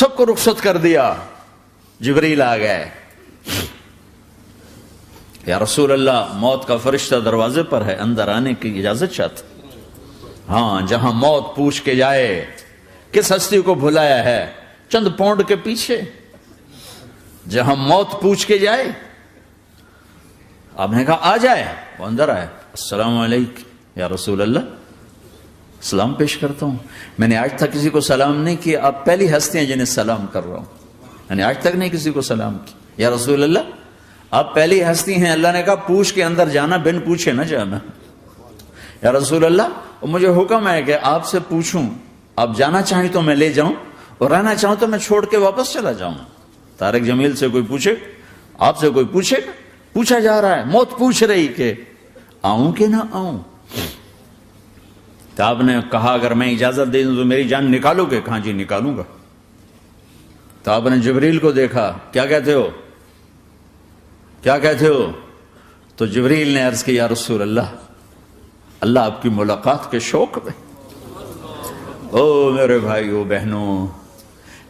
سب کو رخصت کر دیا۔ جبریل آ گئے۔ یا رسول اللہ، موت کا فرشتہ دروازے پر ہے، اندر آنے کی اجازت چاہتا۔ ہاں جہاں موت پوچھ کے جائے، کس ہستی کو بھلایا ہے؟ چند پونڈ کے پیچھے۔ جہاں موت پوچھ کے جائے، آپ نے کہا، آ جائے، وہ اندر آئے۔ السلام علیکم، یا رسول اللہ۔ سلام پیش کرتا ہوں۔ میں نے آج تک کسی کو سلام نہیں کیا آپ پہلی ہستی ہیں جنہیں سلام کر رہا ہوں۔ میں نے آج تک نہیں کسی کو سلام کیا۔ یا رسول اللہ، آپ پہلی ہستی ہیں۔ اللہ نے کہا، پوچھ کے اندر جانا، بن پوچھے نہ جانا۔ یا رسول اللہ مجھے حکم ہے کہ آپ سے پوچھوں۔ آپ جانا چاہیں تو میں لے جاؤں اور رہنا چاہوں تو میں چھوڑ کے واپس چلا جاؤں۔ تارک جمیل سے کوئی پوچھے، آپ سے کوئی پوچھے؟ پوچھا جا رہا ہے۔ موت پوچھ رہی کہ آؤں کہ نہ آؤں؟ تو آپ نے کہا اگر میں اجازت دے دوں تو میری جان نکالو گے کہاں جی نکالوں گا؟ تو آپ نے جبریل کو دیکھا، کیا کہتے ہو؟ کیا کہتے ہو؟ تو جبریل نے عرض کیا رسول اللہ اللہ آپ کی ملاقات کے شوق میں۔ او میرے بھائیو، بہنوں،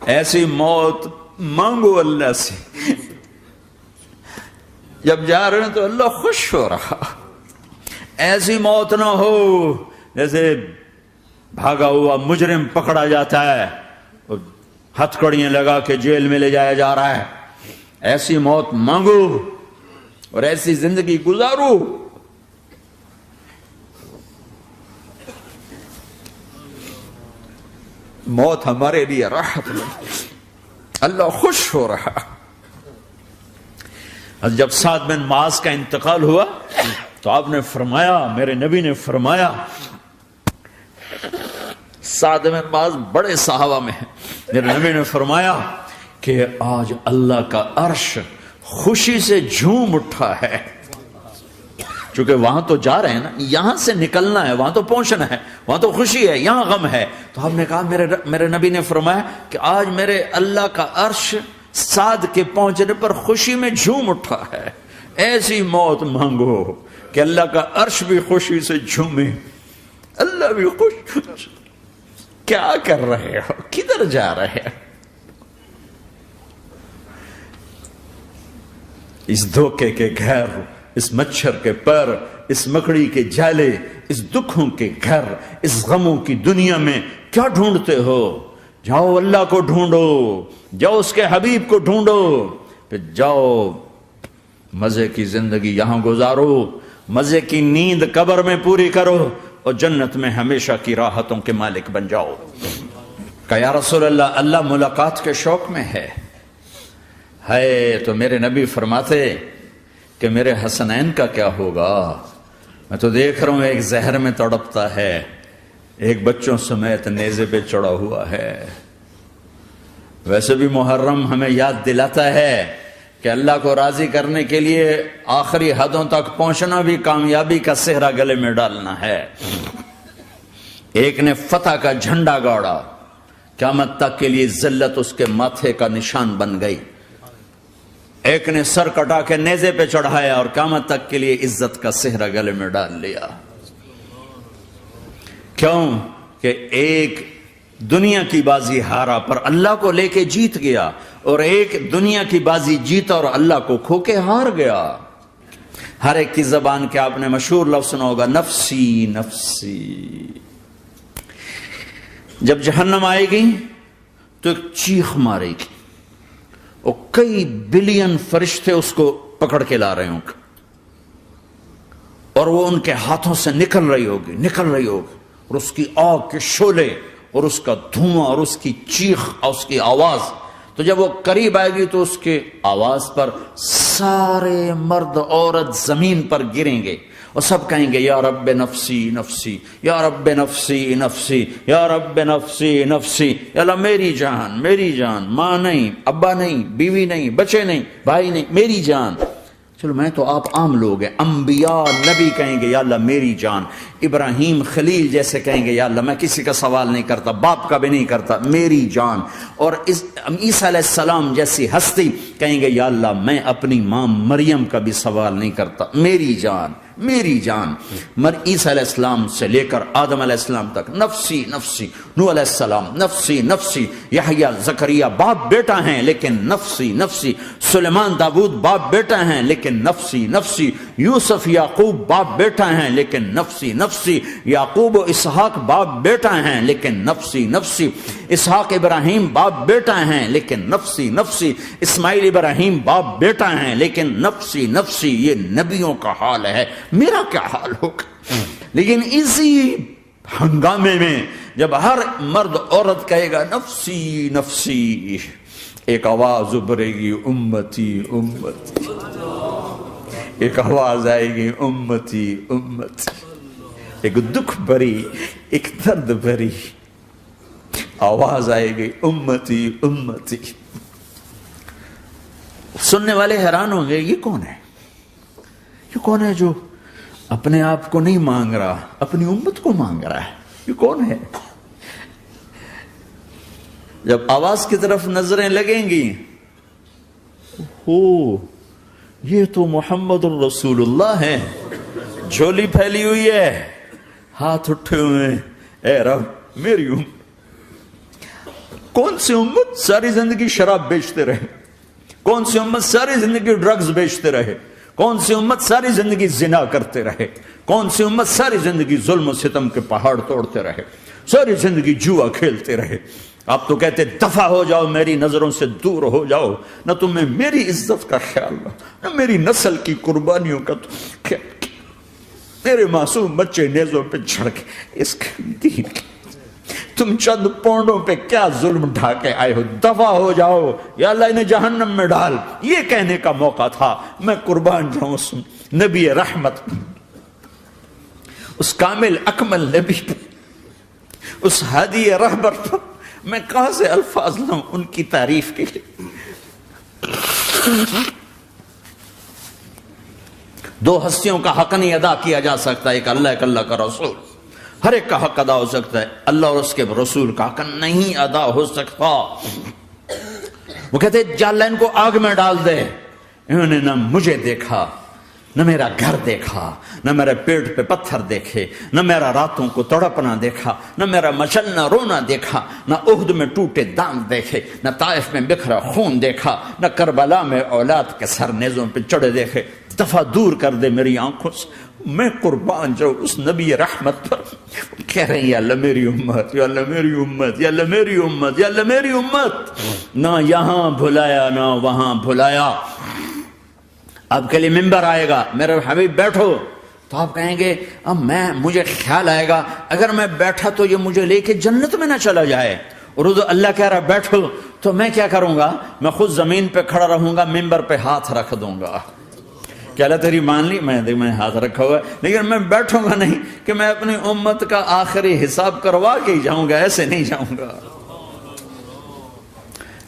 ایسی موت مانگو اللہ سے۔ جب جا رہے ہیں تو اللہ خوش ہو رہا۔ ایسی موت نہ ہو۔ جیسے بھاگا ہوا مجرم پکڑا جاتا ہے ہتھ کڑیاں لگا کے جیل میں لے جایا جا رہا ہے۔ ایسی موت مانگو اور ایسی زندگی گزارو۔ موت ہمارے لیے راحت اللہ خوش ہو رہا۔ جب سات بن ماس کا انتقال ہوا تو آپ نے فرمایا، میرے نبی نے فرمایا سات بن ماس بڑے صحابہ میں میرے نبی نے فرمایا کہ آج اللہ کا عرش خوشی سے جھوم اٹھا ہے۔ چونکہ وہاں تو جا رہے ہیں نا، یہاں سے نکلنا ہے، وہاں تو پہنچنا ہے، وہاں تو خوشی ہے، یہاں غم ہے۔ تو ہم نے کہا، میرے میرے نبی نے فرمایا کہ آج میرے اللہ کا عرش ساد کے پہنچنے پر خوشی میں جھوم اٹھا ہے۔ ایسی موت مانگو کہ اللہ کا عرش بھی خوشی سے جھومے۔ اللہ بھی خوش۔ کیا کر رہے ہو؟ کدھر جا رہے ہو؟ اس دھوکے کے گھر، اس مچھر کے پر، اس مکڑی کے جالے، اس دکھوں کے گھر، اس غموں کی دنیا میں کیا ڈھونڈتے ہو؟ جاؤ اللہ کو ڈھونڈو، جاؤ اس کے حبیب کو ڈھونڈو، پھر جاؤ، مزے کی زندگی یہاں گزارو، مزے کی نیند قبر میں پوری کرو اور جنت میں ہمیشہ کی راحتوں کے مالک بن جاؤ۔ کہ یا رسول اللہ اللہ ملاقات کے شوق میں ہے۔ ہے تو میرے نبی فرماتے کہ میرے حسنین کا کیا ہوگا؟ میں تو دیکھ رہا ہوں، ایک زہر میں تڑپتا ہے۔ ایک بچوں سمیت نیزے پہ چڑھا ہوا ہے۔ ویسے بھی محرم ہمیں یاد دلاتا ہے کہ اللہ کو راضی کرنے کے لیے آخری حدوں تک پہنچنا بھی کامیابی کا سہرا گلے میں ڈالنا ہے۔ ایک نے فتح کا جھنڈا گاڑا۔ قیامت تک کے لیے ذلت اس کے ماتھے کا نشان بن گئی۔ ایک نے سر کٹا کے نیزے پہ چڑھایا اور قیامت تک کے لیے عزت کا سہرا گلے میں ڈال لیا۔ کیوں کہ ایک دنیا کی بازی ہارا پر اللہ کو لے کے جیت گیا۔ اور ایک دنیا کی بازی جیتا اور اللہ کو کھو کے ہار گیا۔ ہر ایک کی زبان کے آپ نے مشہور لفظ سنا ہوگا، نفسی نفسی۔ جب جہنم آئے گی تو ایک چیخ مارے گی اور کئی بلین فرشتے اس کو پکڑ کے لا رہے ہوں گے۔ اور وہ ان کے ہاتھوں سے نکل رہی ہوگی، نکل رہی ہوگی۔ اور اس کی آگ کے شولے اور اس کا دھواں اور اس کی چیخ اور اس کی آواز تو جب وہ قریب آئے گی تو اس کے آواز پر سارے مرد عورت زمین پر گریں گے اور سب کہیں گے، یا رب نفسی نفسی، یا رب نفسی نفسی، یا رب نفسی نفسی۔ اللہ، میری جان میری جان، ماں نہیں، ابا نہیں، بیوی نہیں، بچے نہیں، بھائی نہیں، میری جان۔ چلو میں تو آپ عام لوگ ہیں۔ انبیاء، نبی کہیں گے، یا اللہ میری جان۔ ابراہیم خلیل جیسے کہیں گے، یا اللہ میں کسی کا سوال نہیں کرتا، باپ کا بھی نہیں کرتا، میری جان۔ اور عیسیٰ علیہ السلام جیسی ہستی کہیں گے، یا اللہ میں اپنی ماں مریم کا بھی سوال نہیں کرتا، میری جان۔ میری جان۔ مر عیسیٰ علیہ السلام سے لے کر آدم علیہ السلام تک، نفسی نفسی نو علیہ السلام، نفسی نفسی، یحییٰ، زکریہ باپ بیٹا ہیں، لیکن نفسی نفسی، سلیمان داود باپ بیٹا ہیں، لیکن نفسی نفسی، یوسف، یعقوب باپ بیٹا ہیں، لیکن نفسی نفسی، یعقوب و اسحاق باپ بیٹا ہیں، لیکن نفسی نفسی، اسحاق ابراہیم باپ بیٹا ہیں، لیکن نفسی نفسی، اسماعیل ابراہیم باپ بیٹا ہیں، لیکن نفسی نفسی، یہ نبیوں کا حال ہے۔ میرا کیا حال ہوگا لیکن اسی ہنگامے میں جب ہر مرد عورت کہے گا، نفسی نفسی، ایک آواز ابھرے گی، امتی امتی۔ ایک آواز آئے گی، امتی امتی۔ ایک دکھ بری ایک درد بری آواز آئے گی، امتی امتی۔ سننے والے حیران ہوں گے، یہ کون ہے؟ یہ کون ہے جو اپنے آپ کو نہیں مانگ رہا، اپنی امت کو مانگ رہا ہے۔ یہ کون ہے؟ جب آواز کی طرف نظریں لگیں گی ہو یہ تو محمد الرسول اللہ ہے۔ جھولی پھیلی ہوئی ہے۔ ہاتھ اٹھے ہوئے اے رب، میری امت کون سی امت ساری زندگی شراب بیچتے رہے؟ کون سی امت ساری زندگی ڈرگز بیچتے رہے؟ کون سی امت ساری زندگی زنا کرتے رہے؟ کون سی امت ساری زندگی ظلم و ستم کے پہاڑ توڑتے رہے؟ ساری زندگی جوا کھیلتے رہے۔ آپ تو کہتے دفع ہو جاؤ، میری نظروں سے دور ہو جاؤ۔ نہ تمہیں میری عزت کا خیال نہ میری نسل کی قربانیوں کا خیال میرے معصوم بچے نیزوں پہ جھڑ کے اس دین تم چند پونڈوں پہ کیا ظلم ڈھا کے آئے ہو؟ دفع ہو جاؤ، یا اللہ انہیں جہنم میں ڈال۔ یہ کہنے کا موقع تھا۔ میں قربان جاؤں اس نبی رحمت اس کامل اکمل نبی پہ اس حدی رہبر پر۔ میں کہاں سے الفاظ لوں ان کی تعریف کے لیے؟ دو ہستیوں کا حق نہیں ادا کیا جا سکتا، ایک اللہ ایک اللہ کا رسول۔ ہر ایک کا حق ادا ہو سکتا ہے۔ اللہ اور اس کے رسول کا حق نہیں ادا ہو سکتا۔ وہ کہتے جال ان کو آگ میں ڈال دے۔ انہوں نے نہ مجھے دیکھا، نہ میرا گھر دیکھا، نہ میرے پیٹ پہ پتھر دیکھے، نہ میرا راتوں کو تڑپنا دیکھا، نہ میرا مچلنا رونا دیکھا، نہ عہد میں ٹوٹے دان دیکھے، نہ طائف میں بکھرا خون دیکھا، نہ کربلا میں اولاد کے سر نیزوں پہ چڑھے دیکھے۔ دفعہ دور کر دے میری آنکھوں سے۔ میں قربان جو اس نبی رحمت پر۔ کہہ رہے ہیں، یا اللہ میری امت، یا اللہ میری امت، یا اللہ میری امت، یا اللہ میری امت۔ نہ یہاں بھلایا، نہ وہاں بھلایا۔ اب کے لیے ممبر آئے گا۔ میرے حبیب بیٹھو۔ تو آپ کہیں گے، اب میں، مجھے خیال آئے گا، اگر میں بیٹھا تو یہ مجھے لے کے جنت میں نہ چلا جائے۔ اور اللہ کہہ رہا بیٹھو۔ تو میں کیا کروں گا؟ میں خود زمین پہ کھڑا رہوں گا ممبر پہ ہاتھ رکھ دوں گا۔ کہ اللہ تیری مان لی? میں دیکھ میں ہاتھ رکھا ہوا ہے، لیکن میں بیٹھوں گا نہیں کہ میں اپنی امت کا آخری حساب کروا کے ہی جاؤں گا، ایسے نہیں جاؤں گا۔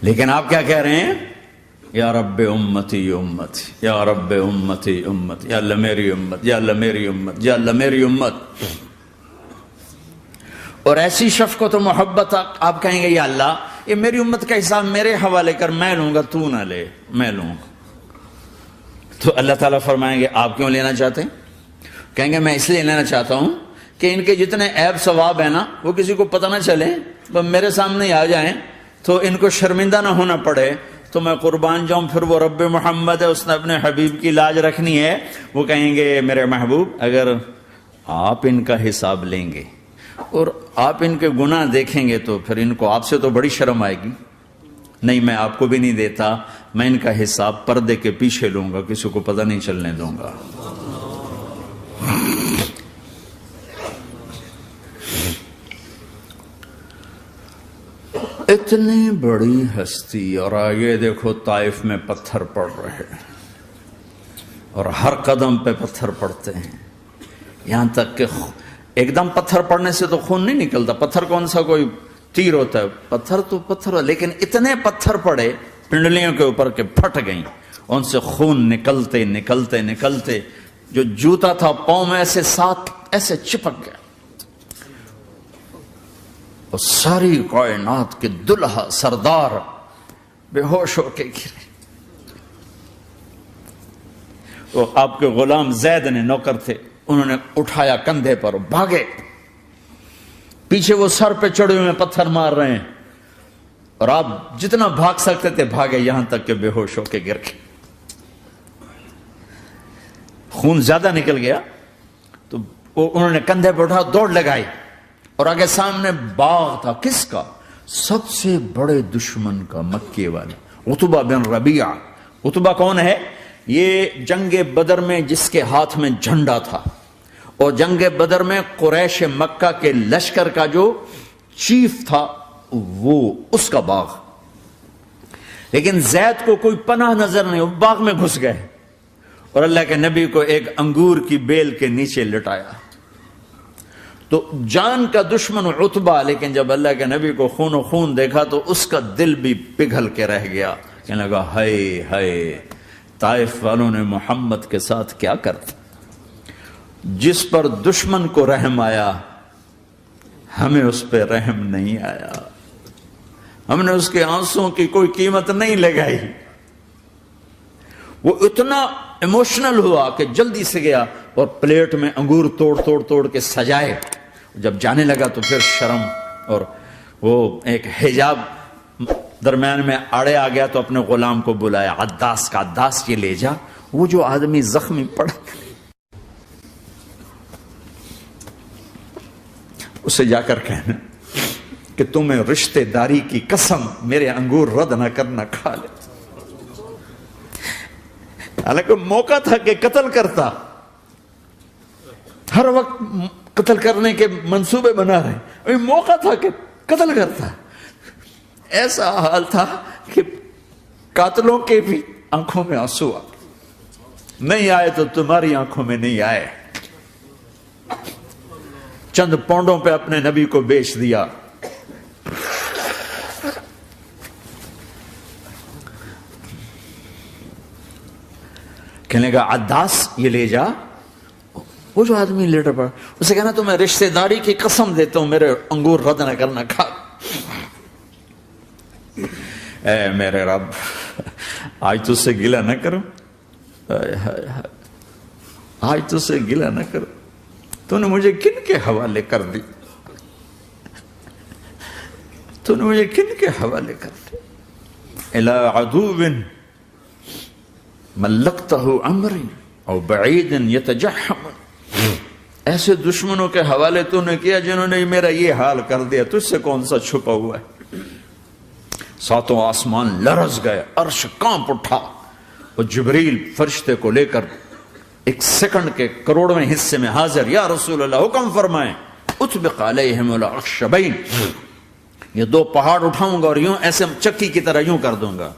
لیکن آپ کیا کہہ رہے ہیں؟ یا رب امتی امت، یا رب امتی امت، یا اللہ میری امت، یا اللہ میری امت، یا اللہ میری امت۔ اور ایسی شفقت و محبت آپ کہیں گے، یا اللہ، یہ میری امت کا حساب میرے حوالے کر، میں لوں گا، تو نہ لے، میں لوں گا۔ تو اللہ تعالیٰ فرمائیں گے، آپ کیوں لینا چاہتے ہیں؟ کہیں گے، میں اس لیے لینا چاہتا ہوں کہ ان کے جتنے عیب ثواب ہیں نا، وہ کسی کو پتہ نہ چلے، وہ میرے سامنے آ جائیں، تو ان کو شرمندہ نہ ہونا پڑے۔ تو میں قربان جاؤں، پھر وہ رب محمد ہے، اس نے اپنے حبیب کی لاج رکھنی ہے۔ وہ کہیں گے، میرے محبوب، اگر آپ ان کا حساب لیں گے اور آپ ان کے گناہ دیکھیں گے، تو پھر ان کو آپ سے تو بڑی شرم آئے گی۔ نہیں، میں آپ کو بھی نہیں دیتا، میں ان کا حساب پردے کے پیچھے لوں گا، کسی کو پتہ نہیں چلنے دوں گا۔ اتنی بڑی ہستی، اور آگے دیکھو طائف میں پتھر پڑ رہے اور ہر قدم پہ پتھر پڑتے ہیں۔ یہاں تک کہ ایک دم پتھر پڑنے سے تو خون نہیں نکلتا۔ پتھر کون سا کوئی تیر ہوتا ہے پتھر تو پتھر لیکن اتنے پتھر پڑے پنڈلیوں کے اوپر کے پھٹ گئیں۔ ان سے خون نکلتے نکلتے نکلتے، جو جوتا تھا پاؤں میں ایسے ساتھ ایسے چپک گیا۔ اور ساری کائنات کے دلہا سردار بے ہوش ہو کے گرے۔ وہ آپ کے غلام زید نے نوکر تھے، انہوں نے اٹھایا کندھے پر، بھاگے۔ پیچھے وہ سر پہ چڑھے ہوئے پتھر مار رہے ہیں۔ اور آپ جتنا بھاگ سکتے تھے، بھاگے یہاں تک کہ بے ہوش ہو کے گر گئے۔ خون زیادہ نکل گیا، تو وہ انہوں نے کندھے پہ اٹھا، دوڑ لگائی۔ اور آگے سامنے باغ تھا۔ کس کا؟ سب سے بڑے دشمن کا، مکے والے اتبا بن ربیع اتبا کون ہے؟ یہ جنگ بدر میں جس کے ہاتھ میں جھنڈا تھا۔ اور جنگ بدر میں قریش مکہ کے لشکر کا جو چیف تھا، وہ اس کا باغ۔ لیکن زید کو کوئی پناہ نظر نہیں باغ میں گھس گئے۔ اور اللہ کے نبی کو ایک انگور کی بیل کے نیچے لٹایا۔ تو جان کا دشمن اتبا لیکن جب اللہ کے نبی کو خون و خون دیکھا تو اس کا دل بھی پگھل کے رہ گیا۔ کہنے لگا، ہائے ہائے، طائف والوں نے محمد کے ساتھ کیا کرتا؟ جس پر دشمن کو رحم آیا، ہمیں اس پہ رحم نہیں آیا۔ ہم نے اس کے آنسوں کی کوئی قیمت نہیں لگائی۔ وہ اتنا ایموشنل ہوا کہ جلدی سے گیا اور پلیٹ میں انگور توڑ توڑ توڑ کے سجائے۔ جب جانے لگا تو پھر شرم اور وہ ایک حجاب درمیان میں آڑے آ گیا تو اپنے غلام کو بلایا، عداس کا عداس یہ لے جا۔ وہ جو آدمی زخمی پڑ اسے جا کر کہنا کہ تمہیں رشتے داری کی قسم میرے انگور رد نہ کرنا کھا لے۔ حالانکہ موقع تھا کہ قتل کرتا۔ ہر وقت قتل کرنے کے منصوبے بنا رہے۔ موقع تھا کہ قتل کرتا۔ ایسا حال تھا کہ قاتلوں کے بھی آنکھوں میں آنسو آ نہیں آئے تو تمہاری آنکھوں میں نہیں آئے۔ چند پونڈوں پہ اپنے نبی کو بیچ دیا۔ کہنے کا عداس، یہ لے جا۔ وہ جو آدمی لیٹر پڑا اسے کہنا تو میں رشتہ داری کی قسم دیتا ہوں، میرے انگور رد نہ کرنا کھا۔ اے میرے رب، آج تو سے گلا نہ کرو آج تو سے گلا نہ کرو تو نے مجھے کن کے حوالے کر دی؟ تو نے مجھے کن کے حوالے کر دی؟ الى عدو ملکتہ امری او بعید یتجحم۔ ایسے دشمنوں کے حوالے تو نے کیا جنہوں نے میرا یہ حال کر دیا؟ تجھ سے کون سا چھپا ہوا ہے؟ ساتوں آسمان لرز گئے، عرش کانپ اٹھا اور جبریل فرشتے کو لے کر ایک سیکنڈ کے کروڑویں حصے میں حاضر۔ یا رسول اللہ، حکم فرمائیں۔ اتبق علیہم الاخشبین یہ دو پہاڑ اٹھاؤں گا اور یوں ایسے چکی کی طرح یوں کر دوں گا۔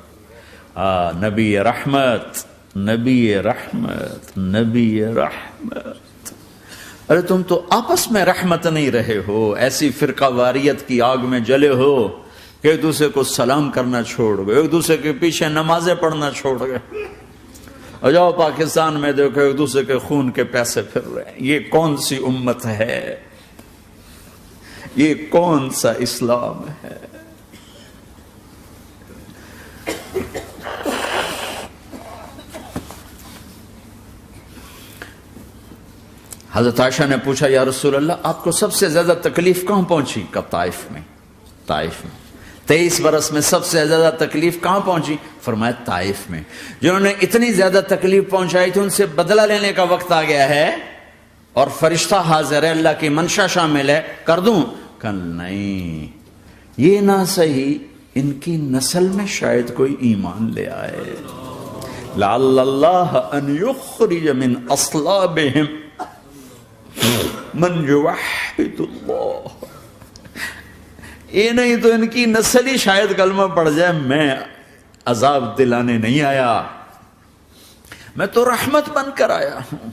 آ، نبی رحمت نبی رحمت نبی رحمت۔ ارے، تم تو آپس میں رحمت نہیں رہے ہو۔ ایسی فرقہ واریت کی آگ میں جلے ہو کہ ایک دوسرے کو سلام کرنا چھوڑ گئے، ایک دوسرے کے پیچھے نمازیں پڑھنا چھوڑ گئے۔ اور جاؤ پاکستان میں دیکھو ایک دوسرے کے خون کے پیسے پھر رہے ہیں۔ یہ کون سی امت ہے؟ یہ کون سا اسلام ہے؟ حضرت عائشہ نے پوچھا، یا رسول اللہ، آپ کو سب سے زیادہ تکلیف کہاں پہنچی؟ کب طائف میں طائف میں۔ تیئیس برس میں سب سے زیادہ تکلیف کہاں پہنچی؟ فرمایا طائف میں۔ جنہوں نے اتنی زیادہ تکلیف پہنچائی تھی، ان سے بدلہ لینے کا وقت آ گیا ہے۔ اور فرشتہ حاضر ہے، اللہ کی منشا شامل ہے۔ کر دوں؟ کل نہیں۔ یہ نہ صحیح، ان کی نسل میں شاید کوئی ایمان لے آئے۔ لعل اللہ ان یخرج من اصلابہم۔ من یوحد اللہ۔ یہ نہیں تو ان کی نسل ہی شاید کلمہ پڑ جائے، میں عذاب دلانے نہیں آیا۔ میں تو رحمت بن کر آیا ہوں۔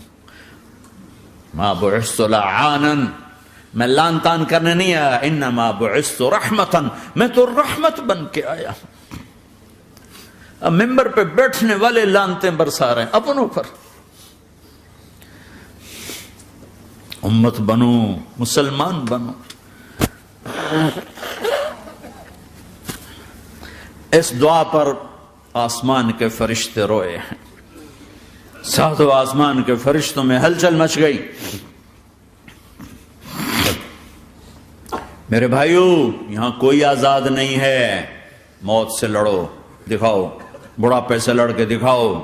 ما بعثت میں لان تان کرنے نہیں آیا۔ انما بعثت رحمتا، میں تو رحمت بن کے آیا ہوں۔ اب ممبر پہ بیٹھنے والے لانتے برسا رہے ہیں اپنوں پر۔ امت بنو مسلمان بنو اس دعا پر آسمان کے فرشتے روئے ہیں۔ ساتوں آسمان کے فرشتوں میں ہلچل مچ گئی۔ میرے بھائیو، یہاں کوئی آزاد نہیں ہے۔ موت سے لڑو، دکھاؤ۔ بڑھاپے سے لڑ کے دکھاؤ۔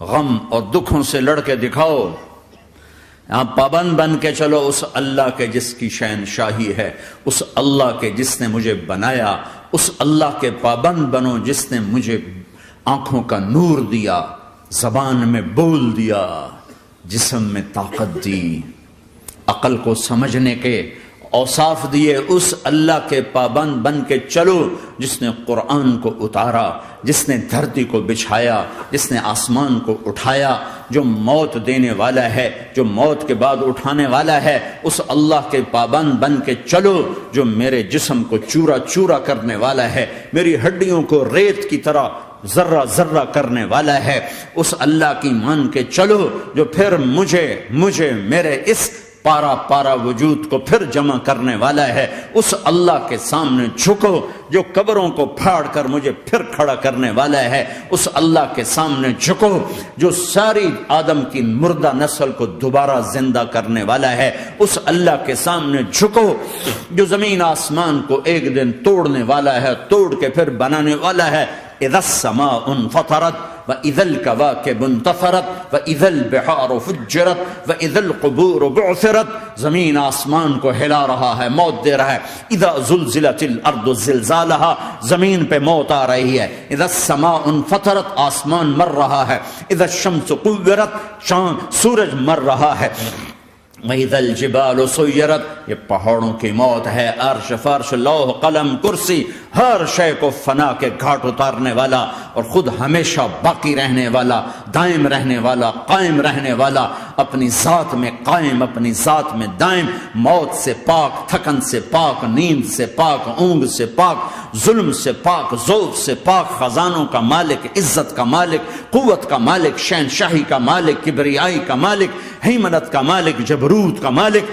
غم اور دکھوں سے لڑ کے دکھاؤ۔ یہاں پابند بن کے چلو، اس اللہ کے جس کی شہن شاہی ہے، اس اللہ کے جس نے مجھے بنایا اس اللہ کے پابند بنو جس نے مجھے آنکھوں کا نور دیا، زبان میں بول دیا، جسم میں طاقت دی۔ عقل کو سمجھنے کے اوصاف دیے، اس اللہ کے پابند بن کے چلو جس نے قرآن کو اتارا، جس نے دھرتی کو بچھایا، جس نے آسمان کو اٹھایا، جو موت دینے والا ہے، جو موت کے بعد اٹھانے والا ہے، اس اللہ کے پابند بن کے چلو جو میرے جسم کو چورا چورا کرنے والا ہے، میری ہڈیوں کو ریت کی طرح ذرہ ذرہ کرنے والا ہے۔ اس اللہ کی مان کے چلو جو پھر مجھے مجھے میرے اس پارا پارا وجود کو پھر جمع کرنے والا ہے۔ اس اللہ کے سامنے جھکو جو قبروں کو پھاڑ کر مجھے پھر کھڑا کرنے والا ہے۔ اس اللہ کے سامنے جھکو جو ساری آدم کی مردہ نسل کو دوبارہ زندہ کرنے والا ہے۔ اس اللہ کے سامنے جھکو جو زمین آسمان کو ایک دن توڑنے والا ہے، توڑ کے پھر بنانے والا ہے۔ اذا السماء انفطرت واذا الكواكب انتثرت واذا البحار فجرت واذا القبور بعثرت زمین آسمان کو ہلا رہا ہے، موت دے رہا ہے۔ اذا زلزلت الارض زلزالها زمین پہ موت آ رہی ہے۔ اذا السماء انفطرت آسمان مر رہا ہے۔ اذا الشمس قورت شان سورج مر رہا ہے۔ وَإِذَا الْجِبَالُ سُيِّرَتْ یہ پہاڑوں کی موت ہے، عرش فرش، لوح، قلم، کرسی، ہر شے کو فنا کے گھاٹ اتارنے والا اور خود ہمیشہ باقی رہنے والا، دائم رہنے والا، قائم رہنے والا، اپنی ذات میں قائم، اپنی ذات میں دائم، موت سے پاک، تھکن سے پاک، نیند سے پاک، اونگ سے پاک ظلم سے پاک ذوق سے پاک خزانوں کا مالک عزت کا مالک قوت کا مالک شہنشاہی کا مالک کبریائی کا مالک حیمنت کا مالک جبروت کا مالک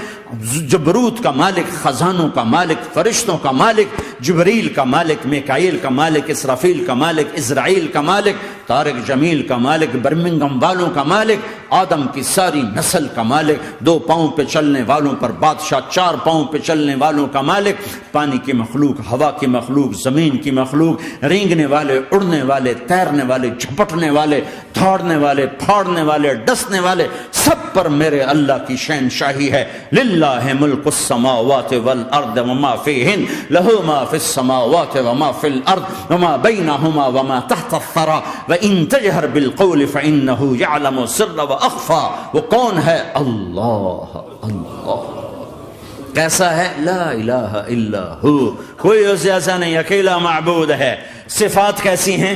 جبروت کا مالک خزانوں کا مالک فرشتوں کا مالک جبریل کا مالک میکائیل کا مالک اسرافیل کا مالک اسرائیل کا مالک طارق جمیل کا مالک برمنگم والوں کا مالک آدم کی ساری نسل کا مالک دو پاؤں پہ چلنے والوں پر بادشاہ چار پاؤں پہ چلنے والوں کا مالک پانی کی مخلوق ہوا کی مخلوق مخلوق، زمین کی مخلوق، رینگنے والے، اڑنے والے، تیرنے والے، جھپٹنے والے، دھاڑنے والے، پھاڑنے والے، ڈسنے والے، سب پر میرے اللہ کی شہن شاہی ہے۔ للہ ملک السماوات والارض وما فیہن، لہو ما فی السماوات وما فی الارض وما بینہما وما تحت الثرى وان تجہر بالقول فإنه يعلم سر واخفى وہ کون ہے؟ اللہ اللہ۔ کیسا ہے لا الہ إلا ہو کوئی اس جیسا نہیں اکیلا معبود ہے صفات کیسی ہیں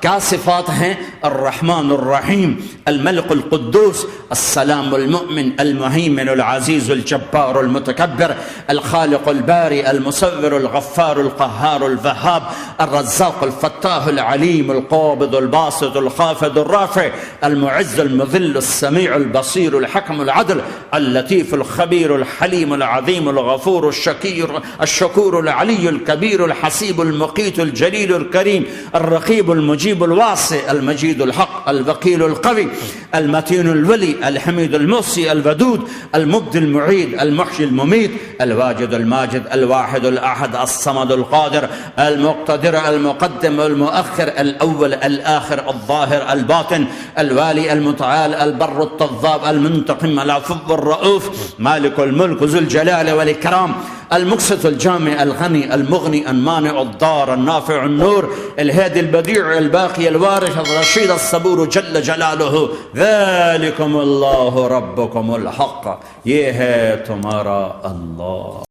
کیا صفات ہیں الرحمن الرحیم الملك القدوس السلام المؤمن المهيمن العزيز الجبار المتكبر الخالق الباري المصور الغفار القهار الوهاب الرزاق الفتاح العليم القابض الباسط الخافض الرافع المعز المذل السميع البصير الحكم العدل اللطيف الخبير الحليم العظيم الغفور الشكير الشكور العلي الكبير الحسيب المقيت الجليل الكريم الرقيب المجيب الواسع المجيد الحق الوكيل القوي المتين الولي الحميد الموصي الودود المبدي المعيد المحيي المميت الواجد الماجد الواحد الأحد الصمد القادر المقتدر المقدم المؤخر الأول الآخر الظاهر الباطن الوالي المتعال البر التضاب المنتقم العفو الرؤوف مالك الملك ذو الجلال والإكرام المقسط الجامع الغني المغني المانع الضار النافع النور الهادي البديع الباقي الوارث الرشيد الصبور جل جلاله. ذلكم الله ربكم الحق. یہ ہے تمہارا اللہ